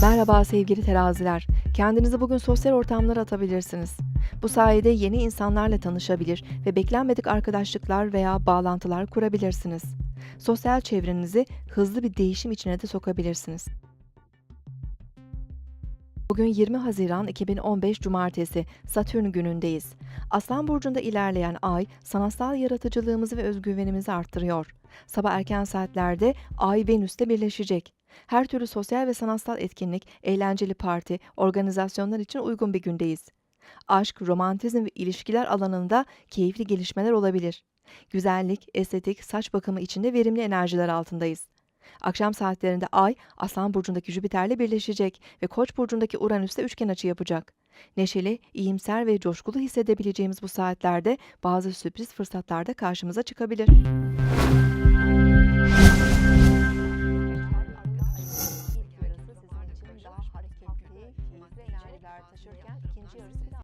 Merhaba sevgili teraziler. Kendinizi bugün sosyal ortamlara atabilirsiniz. Bu sayede yeni insanlarla tanışabilir ve beklenmedik arkadaşlıklar veya bağlantılar kurabilirsiniz. Sosyal çevrenizi hızlı bir değişim içine de sokabilirsiniz. Bugün 20 Haziran 2015 Cumartesi, Satürn günündeyiz. Aslan burcunda ilerleyen ay, sanatsal yaratıcılığımızı ve özgüvenimizi arttırıyor. Sabah erken saatlerde Ay Venüs'te birleşecek. Her türlü sosyal ve sanatsal etkinlik, eğlenceli parti, organizasyonlar için uygun bir gündeyiz. Aşk, romantizm ve ilişkiler alanında keyifli gelişmeler olabilir. Güzellik, estetik, saç bakımı için de verimli enerjiler altındayız. Akşam saatlerinde Ay, Aslan burcundaki Jüpiter'le birleşecek ve Koç burcundaki Uranüs'le üçgen açı yapacak. Neşeli, iyimser ve coşkulu hissedebileceğimiz bu saatlerde bazı sürpriz fırsatlar da karşımıza çıkabilir.